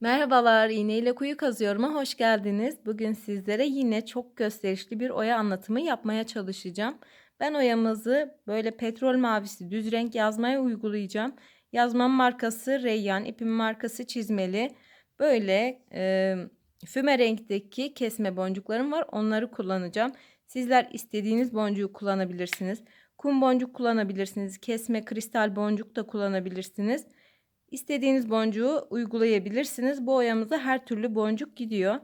Merhabalar, iğneyle kuyu kazıyorum'a hoş geldiniz. Bugün sizlere yine çok gösterişli bir oya anlatımı yapmaya çalışacağım. Ben oyamızı böyle petrol mavisi düz renk yazmaya uygulayacağım. Yazmam markası Reyyan, ipim markası çizmeli. Böyle e, füme renkteki kesme boncuklarım var. Onları kullanacağım. Sizler istediğiniz boncuğu kullanabilirsiniz. Kum boncuk kullanabilirsiniz. Kesme kristal boncuk da kullanabilirsiniz. İstediğiniz boncuğu uygulayabilirsiniz. Bu oyamıza her türlü boncuk gidiyor.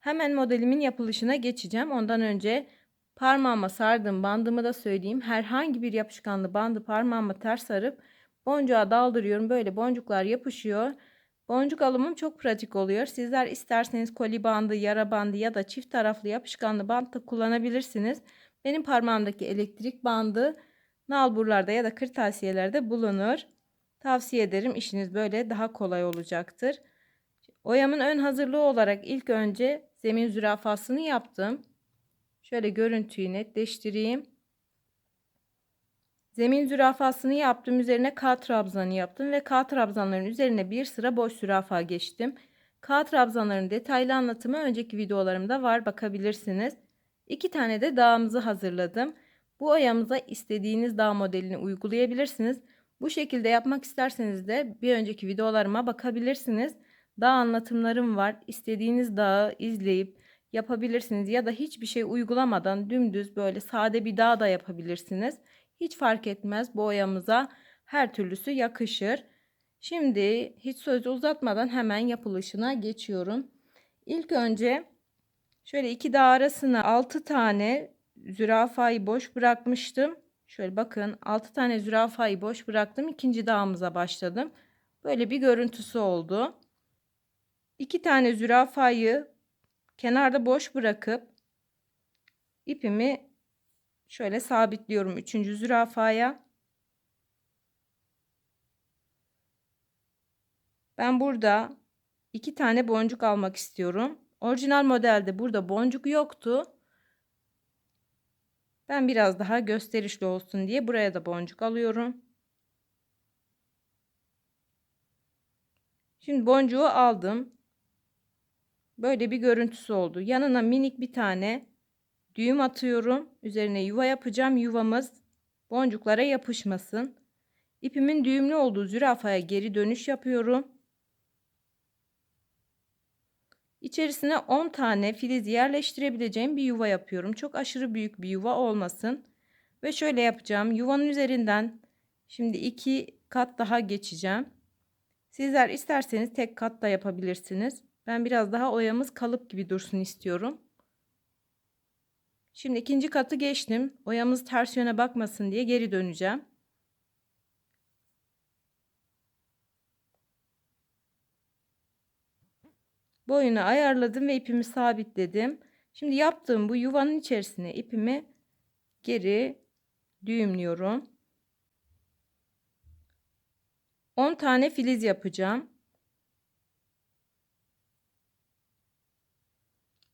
Hemen modelimin yapılışına geçeceğim. Ondan önce parmağıma sardığım bandımı da söyleyeyim. Herhangi bir yapışkanlı bandı parmağıma ters sarıp boncuğa daldırıyorum. Böyle boncuklar yapışıyor. Boncuk alımım çok pratik oluyor. Sizler isterseniz koli bandı, yara bandı ya da çift taraflı yapışkanlı bant da kullanabilirsiniz. Benim parmağımdaki elektrik bandı nalburlarda ya da kırtasiyelerde bulunur. Tavsiye ederim. İşiniz böyle daha kolay olacaktır. Oyamın ön hazırlığı olarak ilk önce zemin zürafasını yaptım. Şöyle görüntüyü netleştireyim. Zemin zürafasını yaptım. Üzerine K trabzanı yaptım ve K trabzanların üzerine bir sıra boş zürafa geçtim. K trabzanların detaylı anlatımı önceki videolarımda var bakabilirsiniz. İki tane de dağımızı hazırladım. Bu oyamıza istediğiniz dağ modelini uygulayabilirsiniz. Bu şekilde yapmak isterseniz de bir önceki videolarıma bakabilirsiniz. Dağ anlatımlarım var. İstediğiniz dağı izleyip yapabilirsiniz ya da hiçbir şey uygulamadan dümdüz böyle sade bir dağ da yapabilirsiniz. Hiç fark etmez boyamıza her türlüsü yakışır. Şimdi hiç sözü uzatmadan hemen yapılışına geçiyorum. İlk önce şöyle iki dağ arasına 6 tane zürafayı boş bırakmıştım. Şöyle bakın 6 tane zürafayı boş bıraktım. İkinci dağımıza başladım. Böyle bir görüntüsü oldu. 2 tane zürafayı kenarda boş bırakıp ipimi şöyle sabitliyorum 3. zürafaya. Ben burada iki tane boncuk almak istiyorum. Orijinal modelde burada boncuk yoktu. Ben biraz daha gösterişli olsun diye buraya da boncuk alıyorum. Şimdi boncuğu aldım. Böyle bir görüntüsü oldu. Yanına minik bir tane düğüm atıyorum. Üzerine yuva yapacağım. Yuvamız boncuklara yapışmasın. İpimin düğümlü olduğu zürafaya geri dönüş yapıyorum. İçerisine 10 tane filiz yerleştirebileceğim bir yuva yapıyorum. Çok aşırı büyük bir yuva olmasın. Ve şöyle yapacağım. Yuvanın üzerinden şimdi iki kat daha geçeceğim. Sizler isterseniz tek kat da yapabilirsiniz. Ben biraz daha oyamız kalıp gibi dursun istiyorum. Şimdi ikinci katı geçtim. Oyamız ters yöne bakmasın diye geri döneceğim. Boyunu ayarladım ve ipimi sabitledim. Şimdi yaptığım bu yuvanın içerisine ipimi geri düğümlüyorum. 10 tane filiz yapacağım.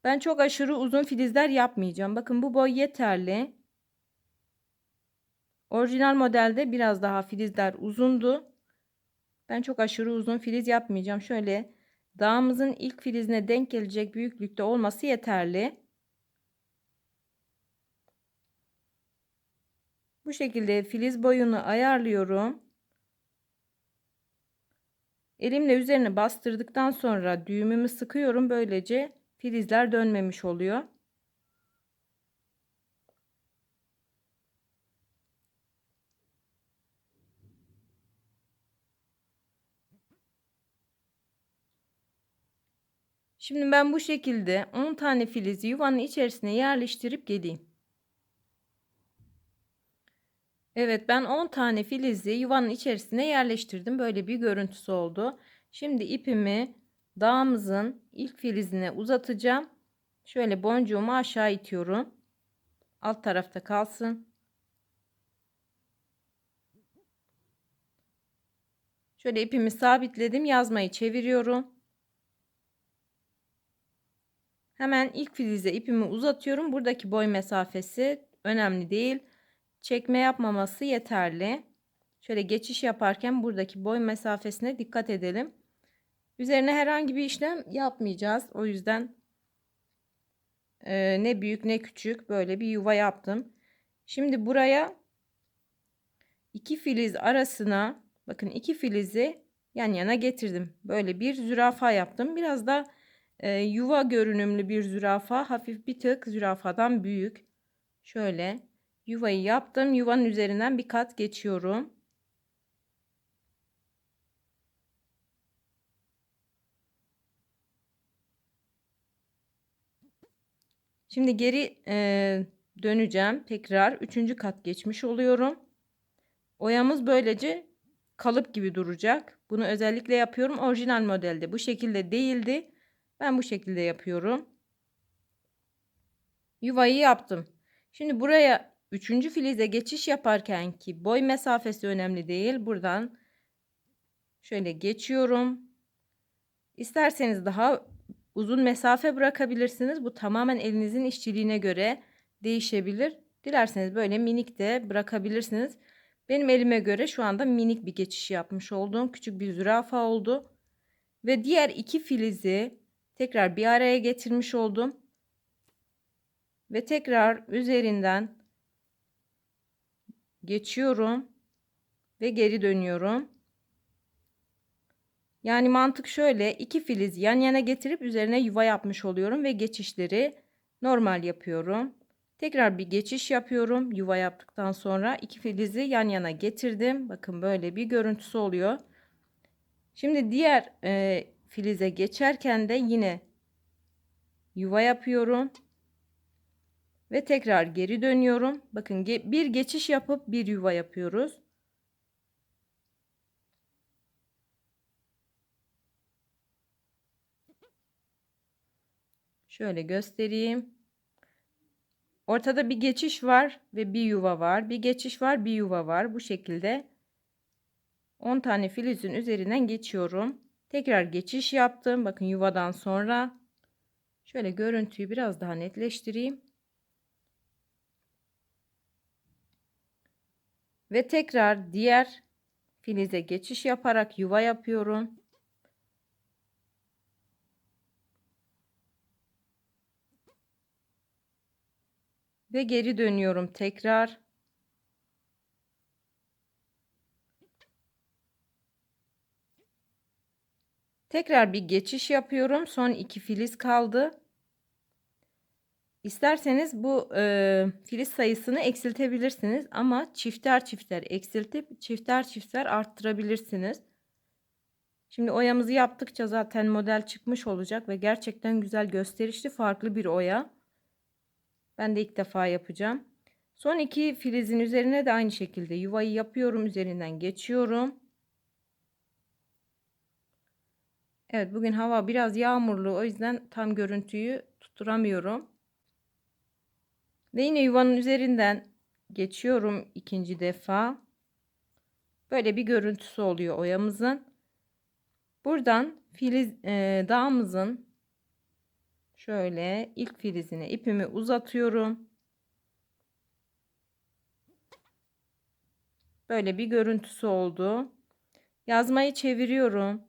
Ben çok aşırı uzun filizler yapmayacağım. Bakın bu boy yeterli. Orijinal modelde biraz daha filizler uzundu. Ben çok aşırı uzun filiz yapmayacağım. Şöyle Dağımızın ilk filizine denk gelecek büyüklükte olması yeterli. Bu şekilde filiz boyunu ayarlıyorum. Elimle üzerine bastırdıktan sonra düğümümü sıkıyorum. Böylece filizler dönmemiş oluyor. Şimdi ben bu şekilde 10 tane filizi yuvanın içerisine yerleştirip geleyim. Evet ben 10 tane filizi yuvanın içerisine yerleştirdim. Böyle bir görüntüsü oldu. Şimdi ipimi dağımızın ilk filizine uzatacağım. Şöyle boncuğumu aşağı itiyorum. Alt tarafta kalsın. Şöyle ipimi sabitledim. Yazmayı çeviriyorum. Hemen ilk filize ipimi uzatıyorum. Buradaki boy mesafesi önemli değil. Çekme yapmaması yeterli. Şöyle geçiş yaparken buradaki boy mesafesine dikkat edelim. Üzerine herhangi bir işlem yapmayacağız. O yüzden e, ne büyük ne küçük böyle bir yuva yaptım. Şimdi buraya iki filiz arasına bakın iki filizi yan yana getirdim. Böyle bir zürafa yaptım. Biraz da e, yuva görünümlü bir zürafa. Hafif bir tık zürafadan büyük. Şöyle yuvayı yaptım. Yuvanın üzerinden bir kat geçiyorum. Şimdi geri e, döneceğim. Tekrar üçüncü kat geçmiş oluyorum. Oyamız böylece kalıp gibi duracak. Bunu özellikle yapıyorum. Orijinal modelde bu şekilde değildi. Ben bu şekilde yapıyorum. Yuvayı yaptım. Şimdi buraya üçüncü filize geçiş yaparken ki boy mesafesi önemli değil. Buradan şöyle geçiyorum. İsterseniz daha uzun mesafe bırakabilirsiniz. Bu tamamen elinizin işçiliğine göre değişebilir. Dilerseniz böyle minik de bırakabilirsiniz. Benim elime göre şu anda minik bir geçiş yapmış olduğum küçük bir zürafa oldu. Ve diğer iki filizi tekrar bir araya getirmiş oldum. Ve tekrar üzerinden geçiyorum ve geri dönüyorum. Yani mantık şöyle iki filiz yan yana getirip üzerine yuva yapmış oluyorum ve geçişleri normal yapıyorum. Tekrar bir geçiş yapıyorum. Yuva yaptıktan sonra iki filizi yan yana getirdim. Bakın böyle bir görüntüsü oluyor. Şimdi diğer e, filize geçerken de yine yuva yapıyorum. Ve tekrar geri dönüyorum. Bakın bir geçiş yapıp bir yuva yapıyoruz. Şöyle göstereyim. Ortada bir geçiş var ve bir yuva var. Bir geçiş var, bir yuva var. Bu şekilde 10 tane filizin üzerinden geçiyorum. Tekrar geçiş yaptım. Bakın yuvadan sonra şöyle görüntüyü biraz daha netleştireyim. Ve tekrar diğer filize geçiş yaparak yuva yapıyorum. Ve geri dönüyorum tekrar. Tekrar bir geçiş yapıyorum. Son iki filiz kaldı. İsterseniz bu e, filiz sayısını eksiltebilirsiniz ama çifter çifter eksiltip çifter çifter arttırabilirsiniz. Şimdi oyamızı yaptıkça zaten model çıkmış olacak ve gerçekten güzel gösterişli farklı bir oya. Ben de ilk defa yapacağım. Son iki filizin üzerine de aynı şekilde yuvayı yapıyorum. Üzerinden geçiyorum. Evet bugün hava biraz yağmurlu. O yüzden tam görüntüyü tutturamıyorum. Ve yine yuvanın üzerinden geçiyorum ikinci defa. Böyle bir görüntüsü oluyor oyamızın. Buradan filiz e, dağımızın Şöyle ilk filizine ipimi uzatıyorum. Böyle bir görüntüsü oldu. Yazmayı çeviriyorum.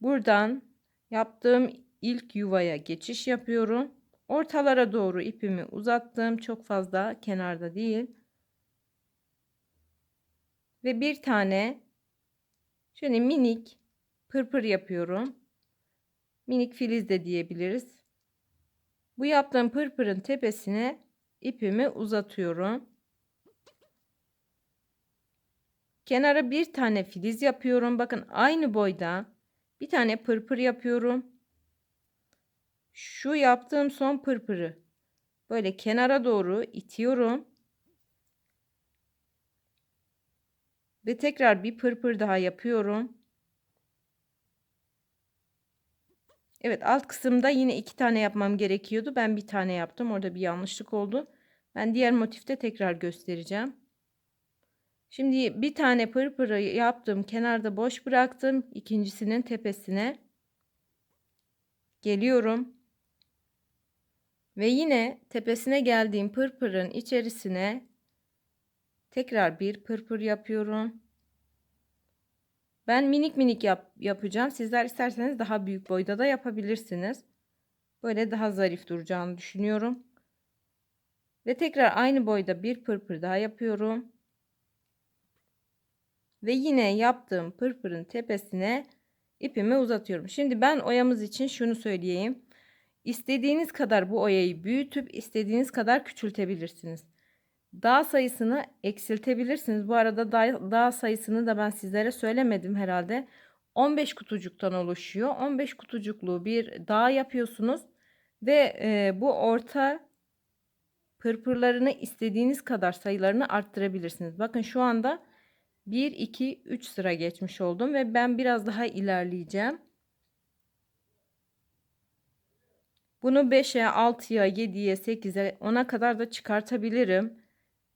Buradan yaptığım ilk yuvaya geçiş yapıyorum. Ortalara doğru ipimi uzattım. Çok fazla kenarda değil. Ve bir tane şöyle minik pırpır yapıyorum. Minik filiz de diyebiliriz. Bu yaptığım pırpırın tepesine ipimi uzatıyorum. Kenara bir tane filiz yapıyorum. Bakın aynı boyda bir tane pırpır yapıyorum. Şu yaptığım son pırpırı böyle kenara doğru itiyorum. Ve tekrar bir pırpır daha yapıyorum. Evet alt kısımda yine iki tane yapmam gerekiyordu. Ben bir tane yaptım. Orada bir yanlışlık oldu. Ben diğer motifte tekrar göstereceğim. Şimdi bir tane pırpırı yaptım. Kenarda boş bıraktım. İkincisinin tepesine geliyorum. Ve yine tepesine geldiğim pırpırın içerisine tekrar bir pırpır yapıyorum. Ben minik minik yap, yapacağım. Sizler isterseniz daha büyük boyda da yapabilirsiniz. Böyle daha zarif duracağını düşünüyorum. Ve tekrar aynı boyda bir pırpır daha yapıyorum. Ve yine yaptığım pırpırın tepesine ipimi uzatıyorum. Şimdi ben oyamız için şunu söyleyeyim. İstediğiniz kadar bu oyayı büyütüp istediğiniz kadar küçültebilirsiniz. Dağ sayısını eksiltebilirsiniz. Bu arada dağ, sayısını da ben sizlere söylemedim herhalde. 15 kutucuktan oluşuyor. 15 kutucuklu bir dağ yapıyorsunuz ve e, bu orta pırpırlarını istediğiniz kadar sayılarını arttırabilirsiniz. Bakın şu anda 1 2 3 sıra geçmiş oldum ve ben biraz daha ilerleyeceğim. Bunu 5'e, 6'ya, 7'ye, 8'e, 10'a kadar da çıkartabilirim.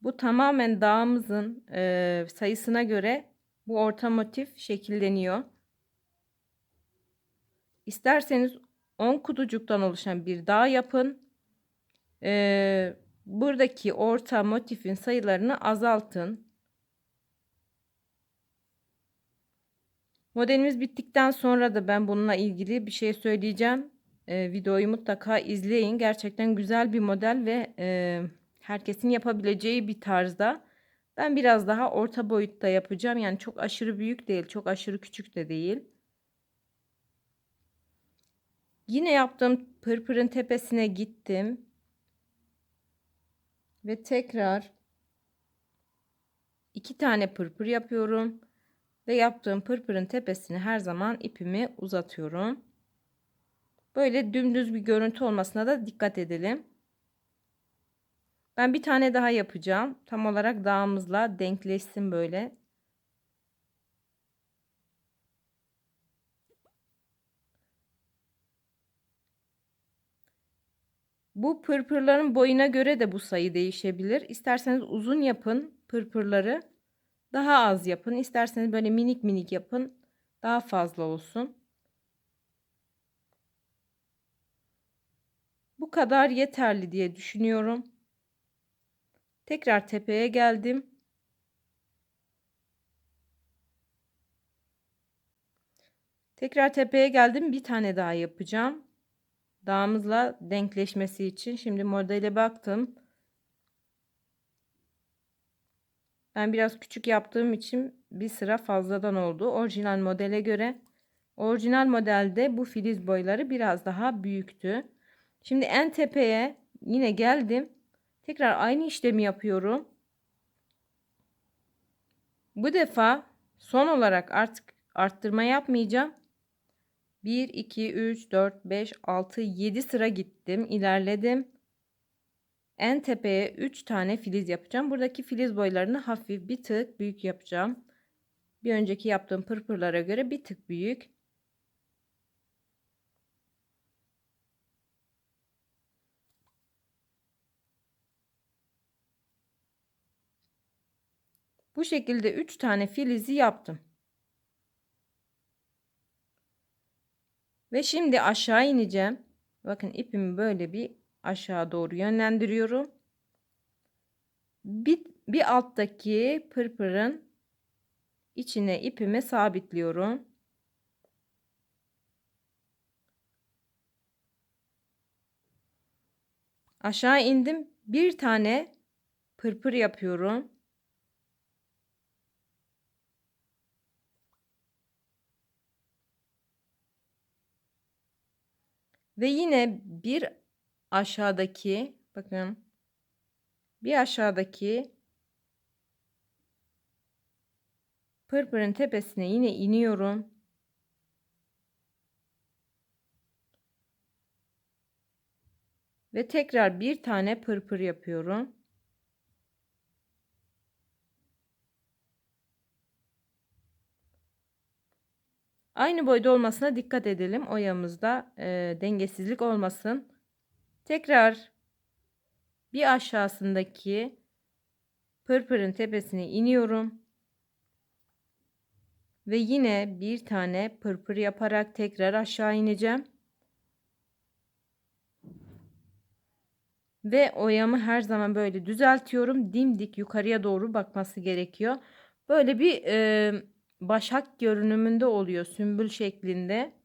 Bu tamamen dağımızın e, sayısına göre bu orta motif şekilleniyor. İsterseniz 10 kutucuktan oluşan bir dağ yapın. E, buradaki orta motifin sayılarını azaltın. Modelimiz bittikten sonra da ben bununla ilgili bir şey söyleyeceğim. E, videoyu mutlaka izleyin. Gerçekten güzel bir model ve e, herkesin yapabileceği bir tarzda. Ben biraz daha orta boyutta yapacağım. Yani çok aşırı büyük değil, çok aşırı küçük de değil. Yine yaptığım pırpırın tepesine gittim. Ve tekrar iki tane pırpır yapıyorum. Ve yaptığım pırpırın tepesine her zaman ipimi uzatıyorum. Böyle dümdüz bir görüntü olmasına da dikkat edelim. Ben bir tane daha yapacağım. Tam olarak dağımızla denkleşsin böyle. Bu pırpırların boyuna göre de bu sayı değişebilir. İsterseniz uzun yapın pırpırları. Daha az yapın. İsterseniz böyle minik minik yapın. Daha fazla olsun. Bu kadar yeterli diye düşünüyorum. Tekrar tepeye geldim. Tekrar tepeye geldim. Bir tane daha yapacağım. Dağımızla denkleşmesi için. Şimdi modele baktım. Ben biraz küçük yaptığım için bir sıra fazladan oldu. Orijinal modele göre. Orijinal modelde bu filiz boyları biraz daha büyüktü. Şimdi en tepeye yine geldim. Tekrar aynı işlemi yapıyorum. Bu defa son olarak artık arttırma yapmayacağım. 1, 2, 3, 4, 5, 6, 7 sıra gittim. ilerledim. En tepeye 3 tane filiz yapacağım. Buradaki filiz boylarını hafif bir tık büyük yapacağım. Bir önceki yaptığım pırpırlara göre bir tık büyük. Bu şekilde 3 tane filizi yaptım. Ve şimdi aşağı ineceğim. Bakın ipimi böyle bir aşağı doğru yönlendiriyorum. Bir, bir alttaki pırpırın içine ipimi sabitliyorum. Aşağı indim. Bir tane pırpır yapıyorum. Ve yine bir aşağıdaki bakın bir aşağıdaki pırpırın tepesine yine iniyorum. Ve tekrar bir tane pırpır yapıyorum. Aynı boyda olmasına dikkat edelim. Oyamızda e, dengesizlik olmasın. Tekrar bir aşağısındaki pırpırın tepesine iniyorum. Ve yine bir tane pırpır yaparak tekrar aşağı ineceğim. Ve oyamı her zaman böyle düzeltiyorum. Dimdik yukarıya doğru bakması gerekiyor. Böyle bir e, başak görünümünde oluyor sümbül şeklinde.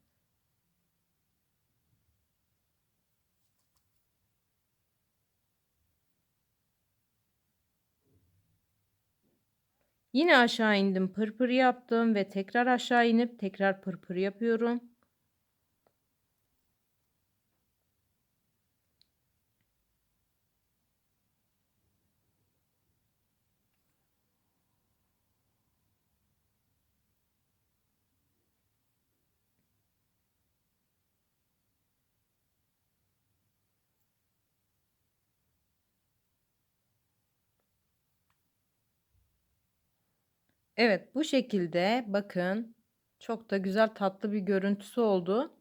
Yine aşağı indim pırpır yaptım ve tekrar aşağı inip tekrar pırpır yapıyorum. Evet bu şekilde bakın çok da güzel tatlı bir görüntüsü oldu.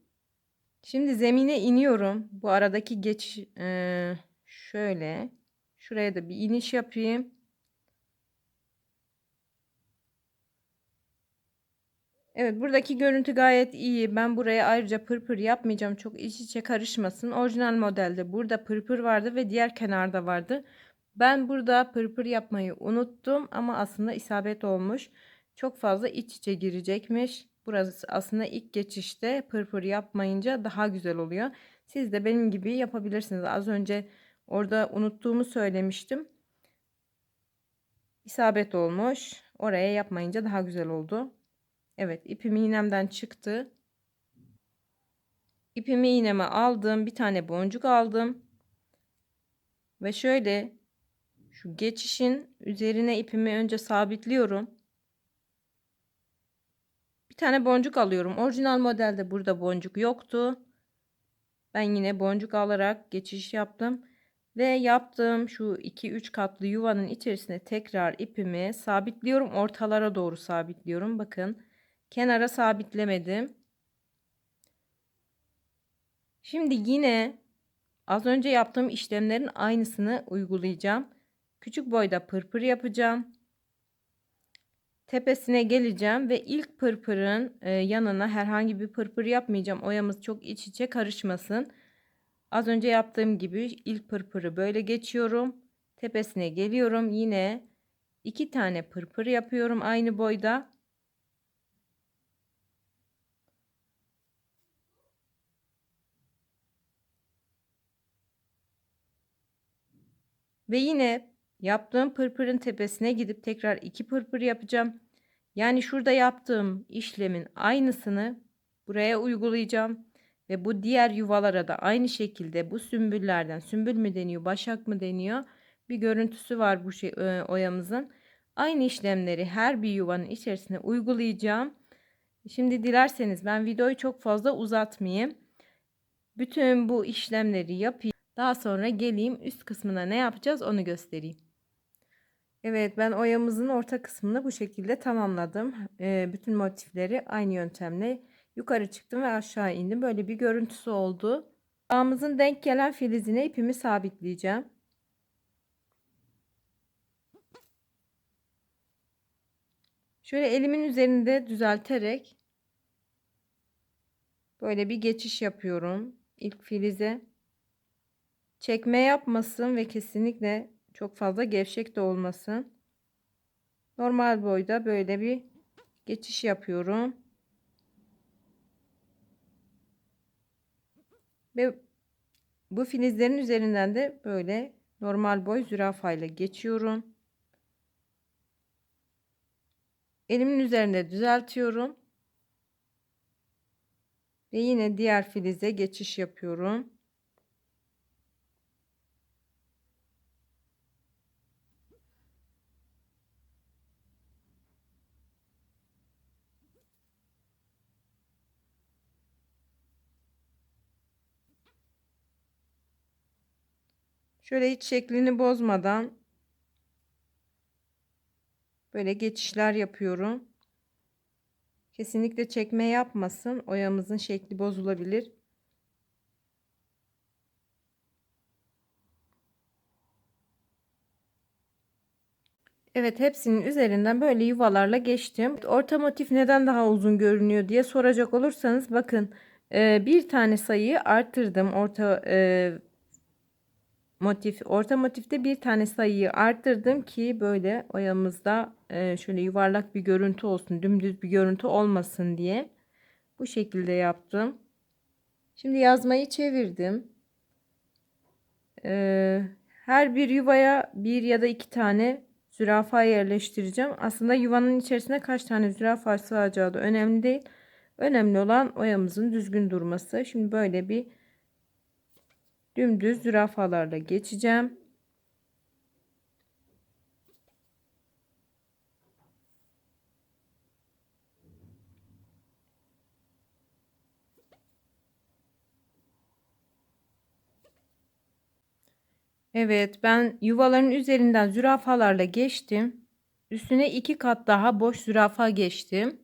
Şimdi zemine iniyorum. Bu aradaki geç e, şöyle şuraya da bir iniş yapayım. Evet buradaki görüntü gayet iyi. Ben buraya ayrıca pırpır yapmayacağım. Çok iç içe karışmasın. Orijinal modelde burada pırpır vardı ve diğer kenarda vardı. Ben burada pırpır yapmayı unuttum ama aslında isabet olmuş. Çok fazla iç içe girecekmiş. Burası aslında ilk geçişte pırpır yapmayınca daha güzel oluyor. Siz de benim gibi yapabilirsiniz. Az önce orada unuttuğumu söylemiştim. İsabet olmuş. Oraya yapmayınca daha güzel oldu. Evet ipim iğnemden çıktı. İpimi iğneme aldım. Bir tane boncuk aldım. Ve şöyle şu geçişin üzerine ipimi önce sabitliyorum. Bir tane boncuk alıyorum. Orijinal modelde burada boncuk yoktu. Ben yine boncuk alarak geçiş yaptım. Ve yaptığım şu 2-3 katlı yuvanın içerisine tekrar ipimi sabitliyorum. Ortalara doğru sabitliyorum. Bakın kenara sabitlemedim. Şimdi yine az önce yaptığım işlemlerin aynısını uygulayacağım. Küçük boyda pırpır yapacağım. Tepesine geleceğim ve ilk pırpırın e, yanına herhangi bir pırpır yapmayacağım. Oyamız çok iç içe karışmasın. Az önce yaptığım gibi ilk pırpırı böyle geçiyorum. Tepesine geliyorum. Yine iki tane pırpır yapıyorum aynı boyda. Ve yine yaptığım pırpırın tepesine gidip tekrar iki pırpır yapacağım. Yani şurada yaptığım işlemin aynısını buraya uygulayacağım. Ve bu diğer yuvalara da aynı şekilde bu sümbüllerden sümbül mü deniyor başak mı deniyor bir görüntüsü var bu şey e, oyamızın. Aynı işlemleri her bir yuvanın içerisine uygulayacağım. Şimdi dilerseniz ben videoyu çok fazla uzatmayayım. Bütün bu işlemleri yapayım. Daha sonra geleyim üst kısmına ne yapacağız onu göstereyim. Evet ben oyamızın orta kısmını bu şekilde tamamladım. Ee, bütün motifleri aynı yöntemle yukarı çıktım ve aşağı indim. Böyle bir görüntüsü oldu. Ağımızın denk gelen filizine ipimi sabitleyeceğim. Şöyle elimin üzerinde düzelterek böyle bir geçiş yapıyorum. İlk filize çekme yapmasın ve kesinlikle çok fazla gevşek de olmasın. Normal boyda böyle bir geçiş yapıyorum. Ve bu filizlerin üzerinden de böyle normal boy zürafayla geçiyorum. Elimin üzerinde düzeltiyorum. Ve yine diğer filize geçiş yapıyorum. Şöyle hiç şeklini bozmadan böyle geçişler yapıyorum. Kesinlikle çekme yapmasın. Oyamızın şekli bozulabilir. Evet hepsinin üzerinden böyle yuvalarla geçtim. Orta motif neden daha uzun görünüyor diye soracak olursanız bakın bir tane sayıyı arttırdım orta motif. Orta motifte bir tane sayıyı arttırdım ki böyle oyamızda e, şöyle yuvarlak bir görüntü olsun. Dümdüz bir görüntü olmasın diye. Bu şekilde yaptım. Şimdi yazmayı çevirdim. Ee, her bir yuvaya bir ya da iki tane zürafa yerleştireceğim. Aslında yuvanın içerisine kaç tane zürafa sığacağı da önemli değil. Önemli olan oyamızın düzgün durması. Şimdi böyle bir dümdüz zürafalarla geçeceğim. Evet ben yuvaların üzerinden zürafalarla geçtim. Üstüne iki kat daha boş zürafa geçtim.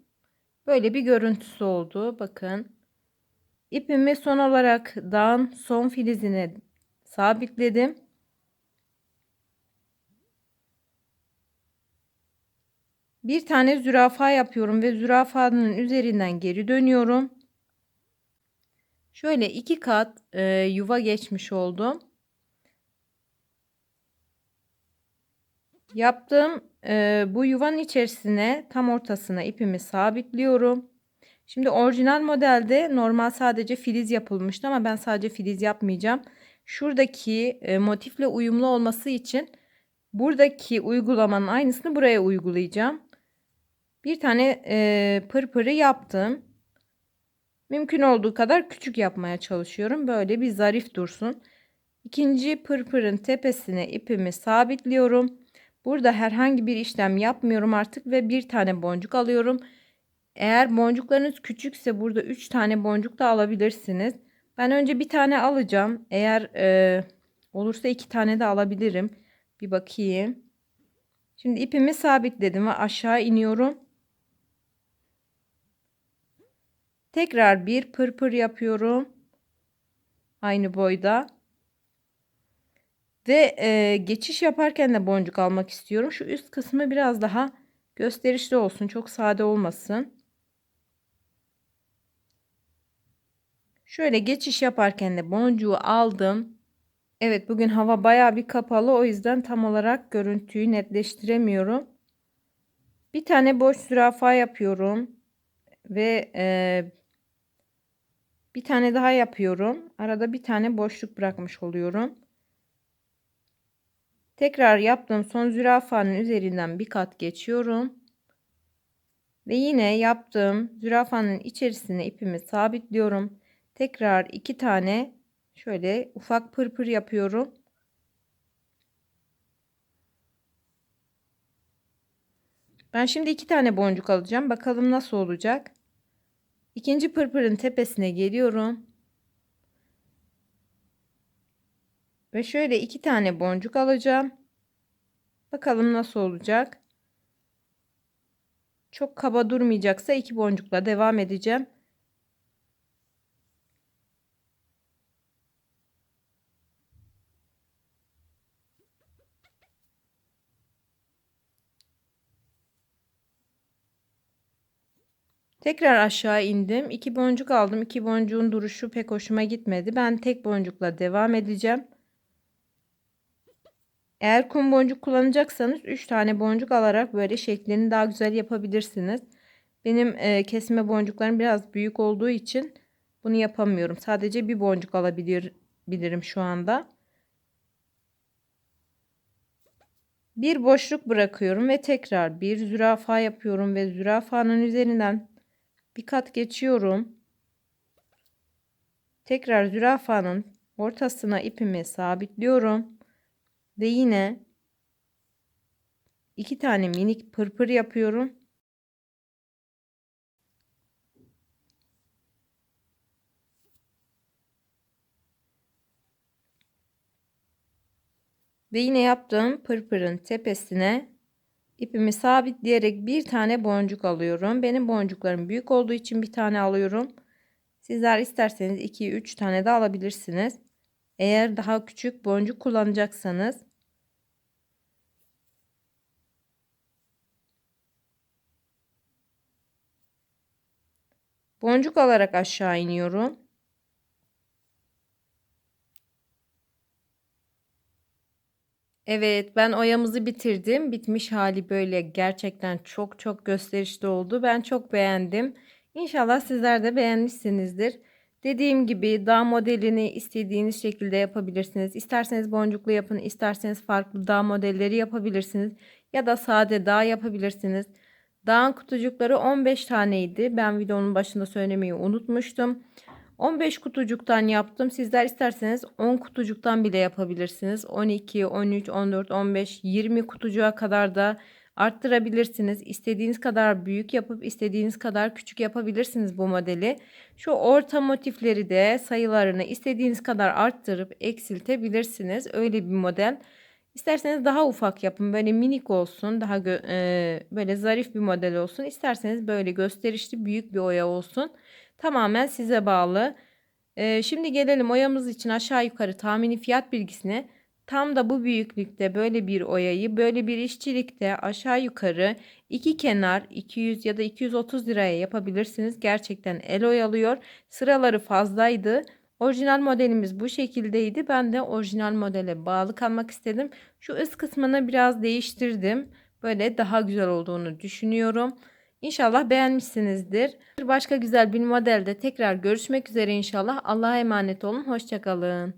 Böyle bir görüntüsü oldu. Bakın. İpimi son olarak dağın son filizine sabitledim. Bir tane zürafa yapıyorum ve zürafanın üzerinden geri dönüyorum. Şöyle iki kat e, yuva geçmiş oldum. Yaptığım e, bu yuvanın içerisine tam ortasına ipimi sabitliyorum. Şimdi orijinal modelde normal sadece filiz yapılmıştı ama ben sadece filiz yapmayacağım. Şuradaki e, motifle uyumlu olması için buradaki uygulamanın aynısını buraya uygulayacağım. Bir tane e, pırpırı yaptım. Mümkün olduğu kadar küçük yapmaya çalışıyorum. Böyle bir zarif dursun. İkinci pırpırın tepesine ipimi sabitliyorum. Burada herhangi bir işlem yapmıyorum artık ve bir tane boncuk alıyorum. Eğer boncuklarınız küçükse burada 3 tane boncuk da alabilirsiniz. Ben önce bir tane alacağım. Eğer e, olursa 2 tane de alabilirim. Bir bakayım. Şimdi ipimi sabitledim ve aşağı iniyorum. Tekrar bir pırpır yapıyorum. Aynı boyda. Ve e, geçiş yaparken de boncuk almak istiyorum. Şu üst kısmı biraz daha gösterişli olsun. Çok sade olmasın. Şöyle geçiş yaparken de boncuğu aldım. Evet bugün hava baya bir kapalı. O yüzden tam olarak görüntüyü netleştiremiyorum. Bir tane boş zürafa yapıyorum. Ve e, bir tane daha yapıyorum. Arada bir tane boşluk bırakmış oluyorum. Tekrar yaptığım son zürafanın üzerinden bir kat geçiyorum. Ve yine yaptığım zürafanın içerisine ipimi sabitliyorum. Tekrar iki tane şöyle ufak pırpır yapıyorum. Ben şimdi iki tane boncuk alacağım. Bakalım nasıl olacak. İkinci pırpırın tepesine geliyorum. Ve şöyle iki tane boncuk alacağım. Bakalım nasıl olacak. Çok kaba durmayacaksa iki boncukla devam edeceğim. Tekrar aşağı indim. İki boncuk aldım. İki boncuğun duruşu pek hoşuma gitmedi. Ben tek boncukla devam edeceğim. Eğer kum boncuk kullanacaksanız 3 tane boncuk alarak böyle şeklini daha güzel yapabilirsiniz. Benim e, kesme boncuklarım biraz büyük olduğu için bunu yapamıyorum. Sadece bir boncuk alabilir bilirim şu anda. Bir boşluk bırakıyorum ve tekrar bir zürafa yapıyorum ve zürafanın üzerinden bir kat geçiyorum. Tekrar zürafanın ortasına ipimi sabitliyorum. Ve yine iki tane minik pırpır yapıyorum. Ve yine yaptığım pırpırın tepesine ipimi sabitleyerek bir tane boncuk alıyorum. Benim boncuklarım büyük olduğu için bir tane alıyorum. Sizler isterseniz 2-3 tane de alabilirsiniz. Eğer daha küçük boncuk kullanacaksanız Boncuk alarak aşağı iniyorum. Evet, ben oyamızı bitirdim. Bitmiş hali böyle gerçekten çok çok gösterişli oldu. Ben çok beğendim. İnşallah sizler de beğenmişsinizdir. Dediğim gibi dağ modelini istediğiniz şekilde yapabilirsiniz. İsterseniz boncuklu yapın, isterseniz farklı dağ modelleri yapabilirsiniz. Ya da sade dağ yapabilirsiniz. Dağın kutucukları 15 taneydi. Ben videonun başında söylemeyi unutmuştum. 15 kutucuktan yaptım. Sizler isterseniz 10 kutucuktan bile yapabilirsiniz. 12, 13, 14, 15, 20 kutucuğa kadar da arttırabilirsiniz. İstediğiniz kadar büyük yapıp istediğiniz kadar küçük yapabilirsiniz bu modeli. Şu orta motifleri de sayılarını istediğiniz kadar arttırıp eksiltebilirsiniz. Öyle bir model. İsterseniz daha ufak yapın. Böyle minik olsun. Daha e, böyle zarif bir model olsun. İsterseniz böyle gösterişli büyük bir oya olsun. Tamamen size bağlı. Ee, şimdi gelelim oyamız için aşağı yukarı tahmini fiyat bilgisine. Tam da bu büyüklükte böyle bir oyayı böyle bir işçilikte aşağı yukarı iki kenar 200 ya da 230 liraya yapabilirsiniz. Gerçekten el oyalıyor. Sıraları fazlaydı. Orijinal modelimiz bu şekildeydi. Ben de orijinal modele bağlı kalmak istedim. Şu üst kısmını biraz değiştirdim. Böyle daha güzel olduğunu düşünüyorum. İnşallah beğenmişsinizdir. Başka güzel bir modelde tekrar görüşmek üzere inşallah. Allah'a emanet olun. Hoşçakalın.